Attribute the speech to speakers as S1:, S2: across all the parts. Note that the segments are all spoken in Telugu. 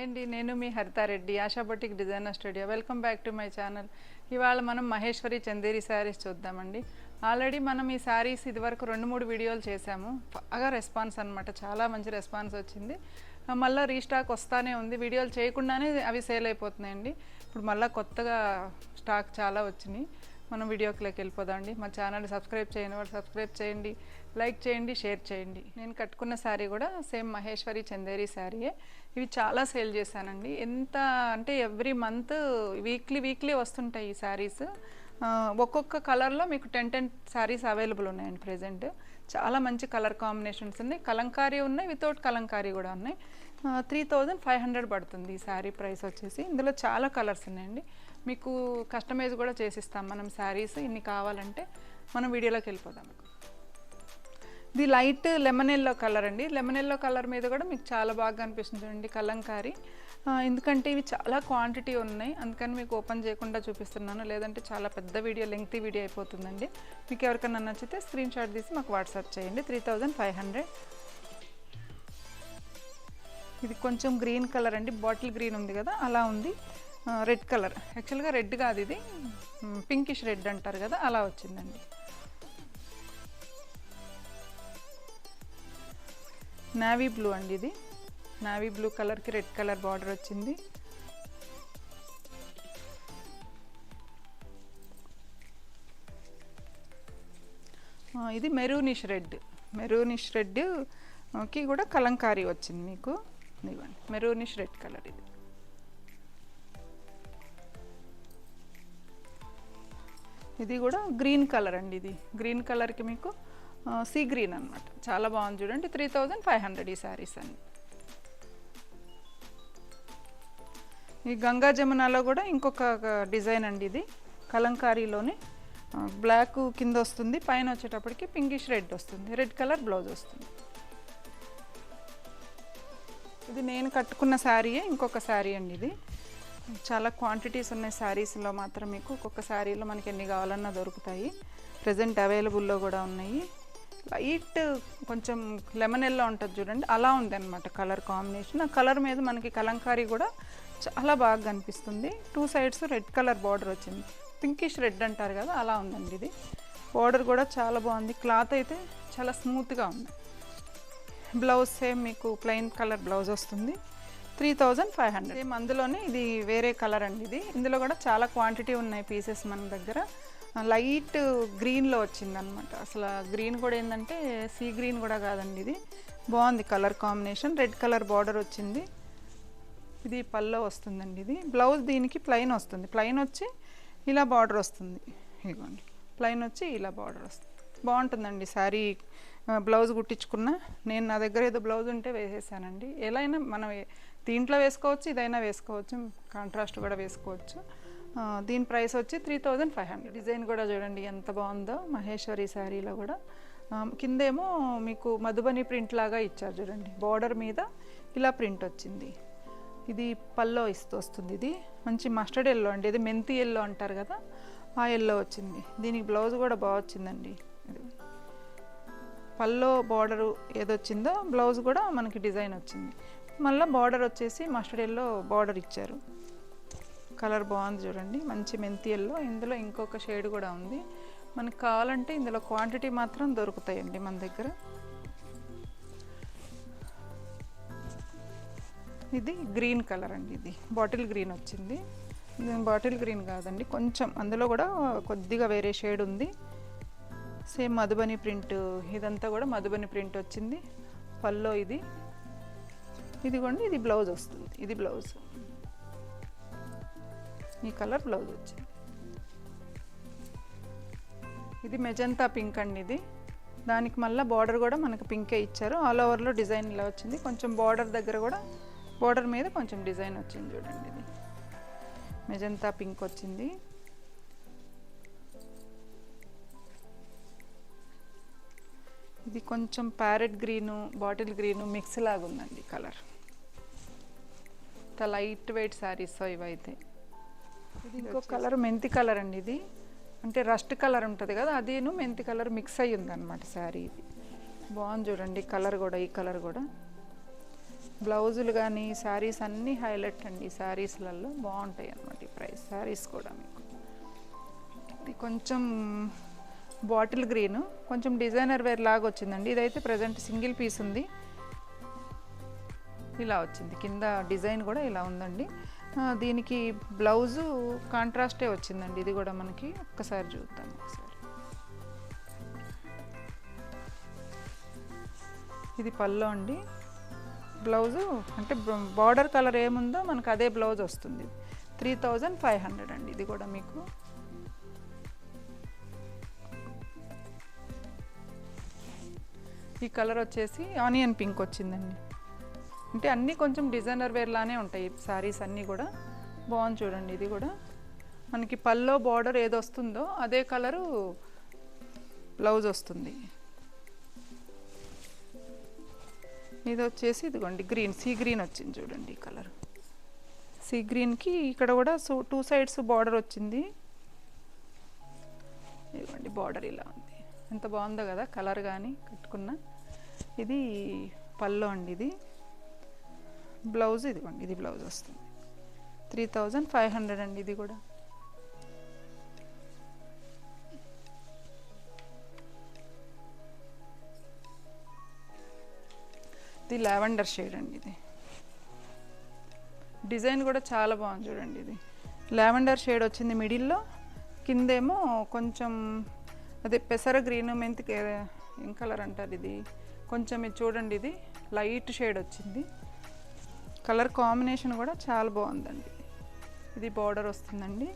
S1: హాయ్ అండి నేను మీ Haritha Reddy Asha boutique designer studio. Welcome back to my channel ఇవాళ మనం మహేశ్వరి చందేరి శారీస్ చూద్దామండి. ఆల్రెడీ మనం ఈ శారీస్ ఇదివరకు రెండు మూడు వీడియోలు చేశాము. బాగా రెస్పాన్స్ అనమాట చాలా మంచి రెస్పాన్స్ వచ్చింది. మళ్ళీ రీస్టాక్ వస్తానే ఉంది. వీడియోలు చేయకుండానే అవి సేల్ అయిపోతున్నాయండి. ఇప్పుడు మళ్ళీ కొత్తగా స్టాక్ చాలా వచ్చినాయి. మనం వీడియోకి వెళ్ళిపోదామండి మా ఛానల్ సబ్స్క్రైబ్ చేయని వాళ్ళు సబ్స్క్రైబ్ చేయండి లైక్ చేయండి షేర్ చేయండి. నేను కట్టుకున్న శారీ కూడా సేమ్ మహేశ్వరి చందేరి శారీయే. ఇవి చాలా సేల్ చేశానండి. ఎంత అంటే ఎవ్రీ మంత్ వీక్లీ వీక్లీ వస్తుంటాయి ఈ శారీస్. ఒక్కొక్క కలర్లో మీకు టెన్ టెన్ శారీస్ అవైలబుల్ ఉన్నాయండి ప్రజెంట్. చాలా మంచి కలర్ కాంబినేషన్స్ ఉన్నాయి. కలంకారీ ఉన్నాయి వితౌట్ కలంకారీ కూడా ఉన్నాయి. త్రీ థౌజండ్ ఫైవ్ హండ్రెడ్ పడుతుంది ఈ శారీ ప్రైస్ వచ్చేసి. ఇందులో చాలా కలర్స్ ఉన్నాయండి. మీకు కస్టమైజ్ కూడా చేసిస్తాం. మనం శారీస్ ఇన్ని కావాలంటే మనం వీడియోలోకి వెళ్ళిపోదాం. ఇది లైట్ లెమన్ ఎల్లో కలర్ అండి. లెమన్ ఎల్లో కలర్ మీద కూడా మీకు చాలా బాగా అనిపిస్తుంది చూడండి కలంకారీ. ఎందుకంటే ఇవి చాలా క్వాంటిటీ ఉన్నాయి. అందుకని మీకు ఓపెన్ చేయకుండా చూపిస్తున్నాను. లేదంటే చాలా పెద్ద వీడియో లెంగ్తీ వీడియో అయిపోతుందండి. మీకు ఎవరికైనా నచ్చితే స్క్రీన్ షాట్ తీసి మాకు వాట్సాప్ చేయండి. త్రీ థౌజండ్ ఫైవ్ హండ్రెడ్ ఇది కొంచెం గ్రీన్ కలర్ అండి. బాటిల్ గ్రీన్ ఉంది కదా అలా ఉంది. Red colour. యాక్చువల్గా రెడ్ కాదు ఇది. పింకిష్ రెడ్ అంటారు కదా అలా వచ్చిందండి. నావీ బ్లూ అండి ఇది. నావీ బ్లూ కలర్కి రెడ్ కలర్ బార్డర్ వచ్చింది. ఇది మెరూనిష్ రెడ్. మెరూనిష్ రెడ్కి కూడా కలంకారీ వచ్చింది మీకు. ఇవ్వండి మెరూనిష్ రెడ్ కలర్ ఇది. ఇది కూడా గ్రీన్ కలర్ అండి ఇది. గ్రీన్ కలర్కి మీకు సీ గ్రీన్ అన్నమాట. చాలా బాగుంది చూడండి. త్రీ థౌజండ్ ఫైవ్ హండ్రెడ్ ఈ శారీస్ అండి. ఈ గంగా జమునాలో కూడా ఇంకొక డిజైన్ అండి ఇది. కలంకారీలోని బ్లాక్ కింద వస్తుంది. పైన వచ్చేటప్పటికి పింకిష్ రెడ్ వస్తుంది. రెడ్ కలర్ బ్లౌజ్ వస్తుంది. ఇది నేను కట్టుకున్న శారీయే ఇంకొక శారీ అండి ఇది. చాలా క్వాంటిటీస్ ఉన్నాయి శారీస్లో మాత్రం మీకు. ఒక్కొక్క శారీలో మనకి ఎన్ని కావాలన్నా దొరుకుతాయి. ప్రజెంట్ అవైలబుల్లో కూడా ఉన్నాయి. లైట్ కొంచెం లెమన్ ఎల్లో ఉంటుంది చూడండి. అలా ఉంది అనమాట కలర్ కాంబినేషన్ ఆ కలర్ మీద మనకి కలంకారీ కూడా చాలా బాగా కనిపిస్తుంది. Two sides red colour border వచ్చింది. పింకిష్ రెడ్ అంటారు కదా అలా ఉందండి ఇది. బార్డర్ కూడా చాలా బాగుంది. క్లాత్ అయితే చాలా స్మూత్గా ఉంది. బ్లౌజ్ సేమ్ మీకు ప్లెయిన్ కలర్ బ్లౌజ్ వస్తుంది. Three thousand five hundred. Same అందులోనే ఇది వేరే కలర్ అండి ఇది. ఇందులో కూడా చాలా క్వాంటిటీ ఉన్నాయి పీసెస్ మన దగ్గర. లైట్ గ్రీన్లో వచ్చిందనమాట. అసలు గ్రీన్ కూడా ఏంటంటే సీ గ్రీన్ కూడా కాదండి ఇది. బాగుంది colour combination. Red colour border వచ్చింది. ఇది పల్లో వస్తుందండి ఇది. బ్లౌజ్ దీనికి ప్లెయిన్ వస్తుంది. ప్లెయిన్ వచ్చి ఇలా బార్డర్ వస్తుంది. ఇదిగోండి. ప్లెయిన్ వచ్చి ఇలా బార్డర్ వస్తుంది. బాగుంటుందండి శారీ. బ్లౌజ్ కుట్టించుకున్న నేను నా దగ్గర ఏదో బ్లౌజ్ ఉంటే వేసేసానండి. ఎలా అయినా మనం దీంట్లో వేసుకోవచ్చు ఇదైనా వేసుకోవచ్చు కాంట్రాస్ట్ కూడా వేసుకోవచ్చు. దీని ప్రైస్ వచ్చి three thousand five hundred. Design కూడా చూడండి ఎంత బాగుందో మహేశ్వరి శారీలో కూడా. కిందేమో మీకు మధుబని ప్రింట్ లాగా ఇచ్చారు చూడండి బార్డర్ మీద ఇలా ప్రింట్ వచ్చింది. ఇది పల్లో ఇస్తూ వస్తుంది ఇది. మంచి మస్టర్డ్ ఎల్లో అండి ఇది మెంతి ఎల్లో అంటారు కదా ఆ ఎల్లో వచ్చింది. దీనికి బ్లౌజ్ కూడా బాగా వచ్చిందండి. పల్లో బార్డరు ఏదొచ్చిందో బ్లౌజ్ కూడా మనకి డిజైన్ వచ్చింది. మళ్ళీ బార్డర్ వచ్చేసి మస్టర్డ్ ఎల్లో బార్డర్ ఇచ్చారు. కలర్ బాగుంది చూడండి. మంచి మెంతి ఎల్లో ఇందులో ఇంకొక షేడ్ కూడా ఉంది. మనకు కావాలంటే ఇందులో క్వాంటిటీ మాత్రం దొరుకుతాయండి మన దగ్గర. ఇది గ్రీన్ కలర్ అండి ఇది. బాటిల్ గ్రీన్ వచ్చింది. బాటిల్ గ్రీన్ కాదండి. కొంచెం అందులో కూడా కొద్దిగా వేరే షేడ్ ఉంది. సేమ్ మధుబని ప్రింట్ ఇదంతా కూడా మధుబని ప్రింట్ వచ్చింది. పల్లో ఇది. ఇదిగోండి ఇది బ్లౌజ్ వస్తుంది. ఇది బ్లౌజ్. ఈ కలర్ బ్లౌజ్ వచ్చింది. ఇది మెజంతా పింక్ అండి ఇది. దానికి మళ్ళీ బార్డర్ కూడా మనకు పింకే ఇచ్చారు. ఆల్ ఓవర్లో డిజైన్ ఇలా వచ్చింది. కొంచెం బార్డర్ దగ్గర కూడా బార్డర్ మీద కొంచెం డిజైన్ వచ్చింది చూడండి ఇది. మెజంతా పింక్ వచ్చింది. ఇది కొంచెం parrot green bottle green mix లాగా ఉందండి కలర్. లైట్ వెయిట్ శారీస్ ఇవైతే. ఇది ఇంకో కలర్ మెంతి కలర్ అండి ఇది. అంటే రస్ట్ కలర్ ఉంటుంది కదా అదేను మెంతి కలర్ మిక్స్ అయ్యి ఉందన్నమాట శారీ ఇది. బాగుంది చూడండి కలర్ కూడా ఈ కలర్ కూడా. బ్లౌజులు కానీ శారీస్ అన్నీ హైలైట్ అండి ఈ శారీస్లలో. బాగుంటాయి అన్నమాట ఈ ప్రైస్ శారీస్ కూడా మీకు. ఇది కొంచెం బాటిల్ గ్రీన్ కొంచెం డిజైనర్ వేర్ లాగా వచ్చిందండి ఇదైతే ప్రజెంట్ సింగిల్ పీస్ ఉంది. ఇలా వచ్చింది. కింద డిజైన్ కూడా ఇలా ఉందండి. దీనికి బ్లౌజు కాంట్రాస్టే వచ్చిందండి. ఇది కూడా మనకి ఒక్కసారి చూద్దాం ఒకసారి. ఇది పల్లో అండి. బ్లౌజు అంటే బార్డర్ కలర్ ఏముందో మనకు అదే బ్లౌజ్ వస్తుంది. త్రీ థౌజండ్ ఫైవ్ హండ్రెడ్ అండి. ఇది కూడా మీకు. ఈ కలర్ వచ్చేసి ఆనియన్ పింక్ వచ్చిందండి. అంటే అన్నీ కొంచెం డిజైనర్ వేర్ లానే ఉంటాయి. శారీస్ అన్నీ కూడా. బాగుంది చూడండి ఇది కూడా. మనకి పల్లో బార్డర్ ఏది వస్తుందో అదే కలరు బ్లౌజ్ వస్తుంది. ఇది వచ్చేసి ఇదిగోండి గ్రీన్ సీ గ్రీన్ వచ్చింది చూడండి ఈ కలర్. సీ గ్రీన్కి ఇక్కడ కూడా సూ టూ సైడ్స్ బార్డర్ వచ్చింది. ఇదిగోండి బార్డర్ ఇలా ఉంది. ఎంత బాగుందో కదా కలర్ కానీ కట్టుకున్న. ఇది పల్లో అండి ఇది. బ్లౌజ్ ఇదిగోండి ఇది బ్లౌజ్ వస్తుంది. త్రీ థౌజండ్ ఫైవ్ హండ్రెడ్ అండి ఇది కూడా. ఇది లావెండర్ షేడ్ అండి ఇది. డిజైన్ కూడా చాలా బాగుంది చూడండి ఇది. లావెండర్ షేడ్ వచ్చింది మిడిల్లో కిందేమో కొంచెం అదే పెసర గ్రీన్ మెంతికి ఏం కలర్ అంటారు ఇది? కొంచెం ఇది చూడండి ఇది లైట్ షేడ్ వచ్చింది. కలర్ కాంబినేషన్ కూడా చాలా బాగుందండి. ఇది బార్డర్ వస్తుందండి.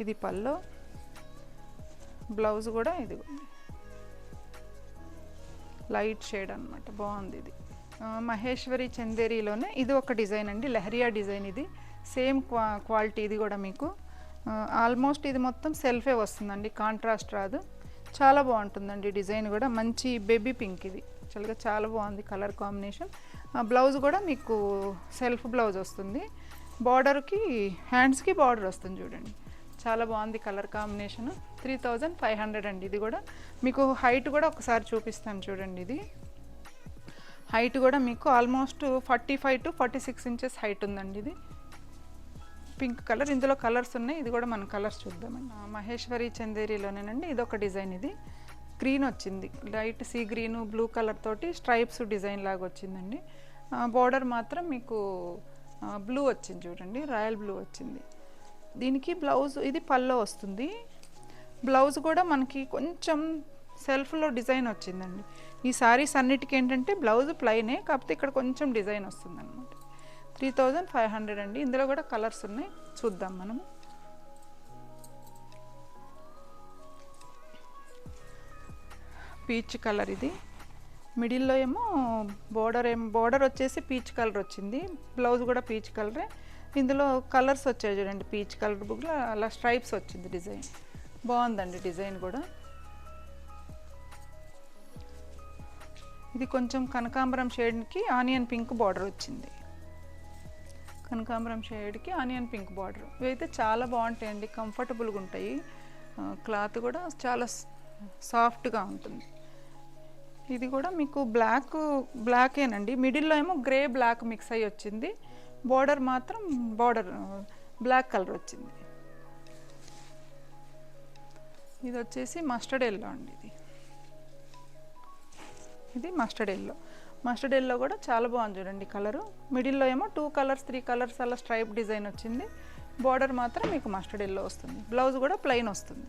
S1: ఇది పల్లో బ్లౌజ్ కూడా ఇది. లైట్ షేడ్ అన్నమాట. బాగుంది ఇది. మహేశ్వరి చందేరిలోనే ఇది ఒక డిజైన్ అండి. లెహరియా డిజైన్ ఇది. సేమ్ క్వా క్వాలిటీ ఇది కూడా మీకు. ఆల్మోస్ట్ ఇది మొత్తం సెల్ఫే వస్తుందండి. కాంట్రాస్ట్ రాదు. చాలా బాగుంటుందండి డిజైన్ కూడా. మంచి బేబీ పింక్ ఇది. యాక్చువల్గా చాలా బాగుంది కలర్ కాంబినేషన్. బ్లౌజ్ కూడా మీకు సెల్ఫ్ బ్లౌజ్ వస్తుంది. బార్డర్కి హ్యాండ్స్కి బార్డర్ వస్తుంది చూడండి. చాలా బాగుంది colour combination. Three thousand five hundred అండి ఇది కూడా. మీకు హైట్ కూడా ఒకసారి చూపిస్తాను చూడండి ఇది. హైట్ కూడా మీకు almost forty five to forty six inches height ఉందండి ఇది. Pink colour. ఇందులో కలర్స్ ఉన్నాయి. ఇది కూడా మన కలర్స్ చూద్దామండి. మహేశ్వరి చందేరిలోనేనండి. ఇది ఒక డిజైన్ ఇది. గ్రీన్ వచ్చింది. Light sea green blue colour తోటి స్ట్రైప్స్ డిజైన్ లాగా వచ్చిందండి. బార్డర్ మాత్రం మీకు బ్లూ వచ్చింది చూడండి రాయల్ బ్లూ వచ్చింది. దీనికి బ్లౌజ్ ఇది పల్లో వస్తుంది. బ్లౌజ్ కూడా మనకి కొంచెం సెల్ఫ్లో డిజైన్ వచ్చిందండి. ఈ సారీస్ అన్నిటికీ ఏంటంటే బ్లౌజ్ ప్లైనే కాకపోతే ఇక్కడ కొంచెం డిజైన్ వస్తుంది అనమాట త్రీ థౌజండ్ ఫైవ్ హండ్రెడ్ అండి. ఇందులో కూడా కలర్స్ ఉన్నాయి. చూద్దాం మనము. పీచ్ కలర్ ఇది. మిడిల్లో ఏమో బోర్డర్ ఏమో బోర్డర్ వచ్చేసి పీచ్ కలర్ వచ్చింది. బ్లౌజ్ కూడా పీచ్ కలరే. ఇందులో కలర్స్ వచ్చాయి చూడండి పీచ్ కలర్ బుక్లో. అలా స్ట్రైప్స్ వచ్చింది డిజైన్. బాగుందండి డిజైన్ కూడా. ఇది కొంచెం కనకాంబరం షేడ్కి ఆనియన్ పింక్ బార్డర్ వచ్చింది. కనకాంబరం షేడ్కి ఆనియన్ పింక్ బార్డర్. ఇవైతే చాలా బాగుంటాయండి కంఫర్టబుల్గా ఉంటాయి. క్లాత్ కూడా చాలా సాఫ్ట్గా ఉంటుంది. ఇది కూడా మీకు బ్లాక్ బ్లాకేనండి మిడిల్లో ఏమో గ్రే బ్లాక్ మిక్స్ అయ్యి వచ్చింది. బార్డర్ మాత్రం బార్డర్ బ్లాక్ కలర్ వచ్చింది. ఇది వచ్చేసి మస్టర్డ్ ఎల్లో అండి ఇది. ఇది మస్టర్డ్ ఎల్లో మస్టర్డ్ ఎల్లో కూడా చాలా బాగుంది చూడండి కలరు మిడిల్లో ఏమో టూ కలర్స్ త్రీ కలర్స్ అలా స్ట్రైప్ డిజైన్ వచ్చింది. బార్డర్ మాత్రం మీకు మస్టర్డ్ ఎల్లో వస్తుంది. బ్లౌజ్ కూడా ప్లెయిన్ వస్తుంది.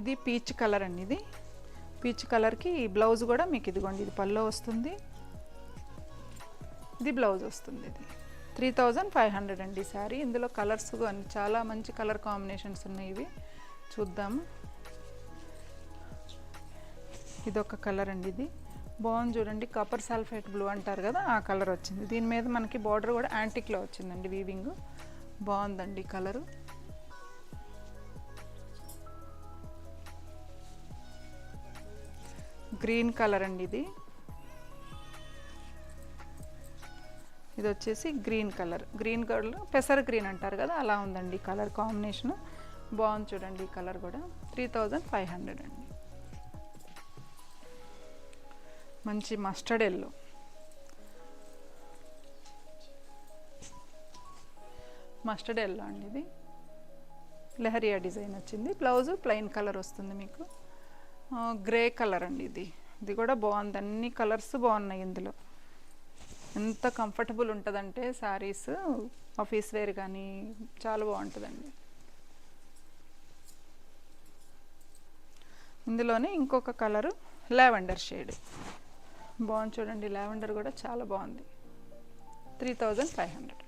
S1: ఇది పీచ్ కలర్ అండి ఇది. పీచ్ కలర్కి బ్లౌజ్ కూడా మీకు ఇదిగోండి ఇది పల్లో వస్తుంది. ఇది బ్లౌజ్ వస్తుంది ఇది. త్రీ థౌజండ్ ఫైవ్ హండ్రెడ్ అండి శారీ. ఇందులో కలర్స్ కానీ చాలా మంచి కలర్ కాంబినేషన్స్ ఉన్నాయి ఇవి. చూద్దాము ఇది ఒక కలర్ అండి ఇది. బాగుంది చూడండి కాపర్ సల్ఫేట్ బ్లూ అంటారు కదా ఆ కలర్ వచ్చింది. దీని మీద మనకి బార్డర్ కూడా యాంటిక్లో వచ్చిందండి వీవింగ్. బాగుందండి కలరు. గ్రీన్ కలర్ అండి ఇది. ఇది వచ్చేసి గ్రీన్ కలర్. గ్రీన్ కలర్ పెసర్ గ్రీన్ అంటారు కదా అలా ఉందండి కలర్ కాంబినేషన్. బాగుంది చూడండి ఈ కలర్ కూడా. త్రీ థౌజండ్ ఫైవ్ హండ్రెడ్ అండి. మంచి మస్టర్డ్ ఎల్లో. మస్టర్డ్ ఎల్లో అండి ఇది. లెహరియా డిజైన్ వచ్చింది. బ్లౌజ్ ప్లెయిన్ కలర్ వస్తుంది మీకు. గ్రే కలర్ అండి ఇది. ఇది కూడా బాగుంది. అన్ని కలర్స్ బాగున్నాయి ఇందులో. ఎంత కంఫర్టబుల్ ఉంటుందంటే శారీస్ ఆఫీస్ వేర్ కానీ చాలా బాగుంటుందండి. ఇందులోనే ఇంకొక కలరు లావెండర్ షేడ్. బాగుంది చూడండి లావెండర్ కూడా చాలా బాగుంది. Three thousand five hundred.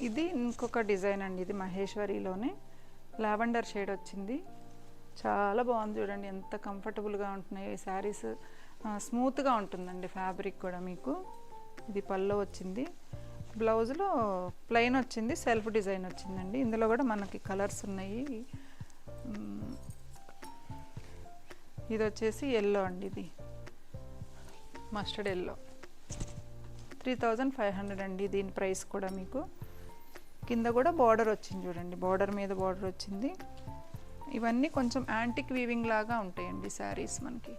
S1: ఇది ఇంకొక డిజైన్ అండి. ఇది మహేశ్వరిలోనే లావెండర్ షేడ్ వచ్చింది. చాలా బాగుంది చూడండి ఎంత కంఫర్టబుల్గా ఉంటున్నాయి. ఈ శారీస్ స్మూత్గా ఉంటుందండి ఫ్యాబ్రిక్ కూడా మీకు. ఇది పల్లో వచ్చింది. బ్లౌజ్లో ప్లెయిన్ వచ్చింది సెల్ఫ్ డిజైన్ వచ్చిందండి. ఇందులో కూడా మనకి కలర్స్ ఉన్నాయి. ఇది వచ్చేసి ఎల్లో అండి ఇది. Mustard yellow three thousand five hundred అండి దీని ప్రైస్ కూడా మీకు. కింద కూడా బార్డర్ వచ్చింది చూడండి బార్డర్ మీద బార్డర్ వచ్చింది. ఇవన్నీ కొంచెం యాంటిక్ వీవింగ్ లాగా ఉంటాయండి శారీస్ మనకి.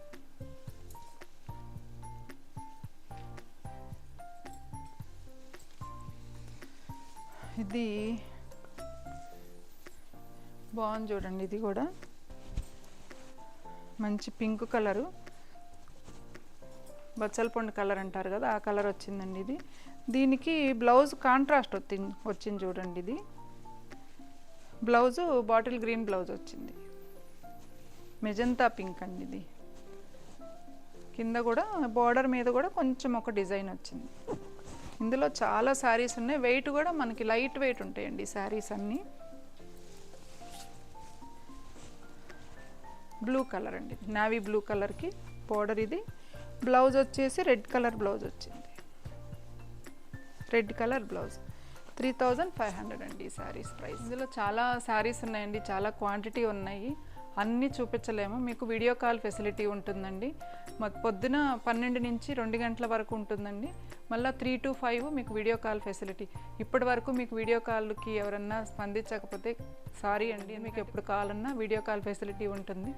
S1: ఇది బాగుంది చూడండి ఇది కూడా. మంచి పింక్ కలరు బచ్చలపండు కలర్ అంటారు కదా ఆ కలర్ వచ్చిందండి ఇది. దీనికి బ్లౌజ్ కాంట్రాస్ట్ వచ్చింది వచ్చింది చూడండి ఇది. బ్లౌజు బాటిల్ గ్రీన్ బ్లౌజ్ వచ్చింది. మెజంతా పింక్ అండి ఇది. కింద కూడా బార్డర్ మీద కూడా కొంచెం ఒక డిజైన్ వచ్చింది. ఇందులో చాలా శారీస్ ఉన్నాయి. వెయిట్ కూడా మనకి లైట్ వెయిట్ ఉంటాయండి శారీస్ అన్నీ. బ్లూ కలర్ అండి. నావీ బ్లూ కలర్కి బార్డర్ ఇది. బ్లౌజ్ వచ్చేసి రెడ్ కలర్ బ్లౌజ్ వచ్చింది. Red colour blouse. Three thousand five hundred అండి ఈ శారీస్ ప్రైస్. ఇందులో చాలా శారీస్ ఉన్నాయండి చాలా క్వాంటిటీ ఉన్నాయి. అన్నీ చూపించలేము. మీకు వీడియో కాల్ ఫెసిలిటీ ఉంటుందండి. మాకు పొద్దున పన్నెండు నుంచి రెండు గంటల వరకు ఉంటుందండి. మళ్ళీ త్రీ టు ఫైవ్ మీకు వీడియో కాల్ ఫెసిలిటీ. ఇప్పటి వరకు మీకు వీడియో కాల్కి ఎవరన్నా స్పందించకపోతే సారీ అండి మీకు ఎప్పుడు కావాలన్నా వీడియో కాల్ ఫెసిలిటీ ఉంటుంది.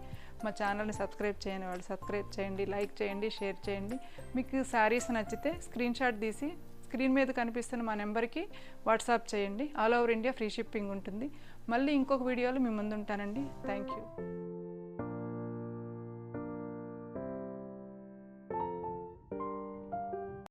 S1: మా ఛానల్ని సబ్స్క్రైబ్ చేయని వాళ్ళు సబ్స్క్రైబ్ చేయండి లైక్ చేయండి షేర్ చేయండి. మీకు శారీస్ నచ్చితే స్క్రీన్ షాట్ తీసి స్క్రీన్ మీద కనిపిస్తున్న మా నెంబర్కి వాట్సాప్ చేయండి. All over India free shipping ఉంటుంది. మళ్ళీ ఇంకొక వీడియోలో మీ ముందు ఉంటానండి థ్యాంక్ యూ